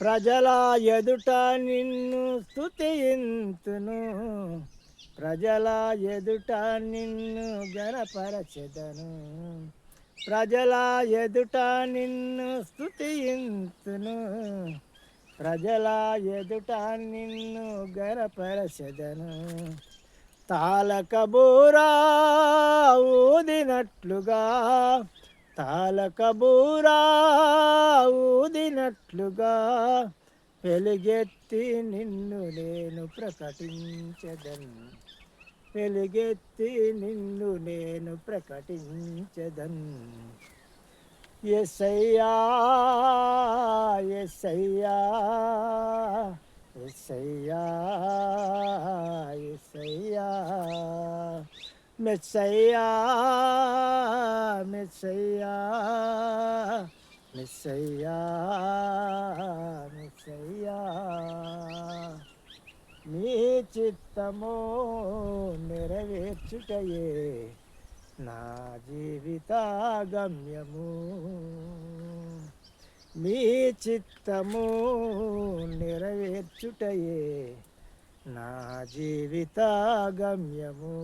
ప్రజల ఎదుట నిన్ను స్తుతింతును ప్రజల ఎదుట నిన్ను గణపరచెదను. ప్రజల ఎదుట నిన్ను స్తుతింతును ప్రజల ఎదుట నిన్ను గణపరచెదను. తాళకబూరా ఊదినట్లుగా తాళకబూరా ఊదినట్లుగా పెలిగెత్తి నిన్ను నేను ప్రకటించదను. వెలుగెత్తి నిన్ను నేను ప్రకటించదను. ఎస్సయ్యా ఎస్సయ్యా ఎస్సయ్యా ఎస్సయ్యా మెస్సయ్యా మెస్సయ్యా. మెస్సయ్యా మెస్సయ్యా నీ చిత్తము నెరవేర్చుటయే నా జీవిత గమ్యము నీ చిత్తము నెరవేర్చుటయే నా జీవిత గమ్యము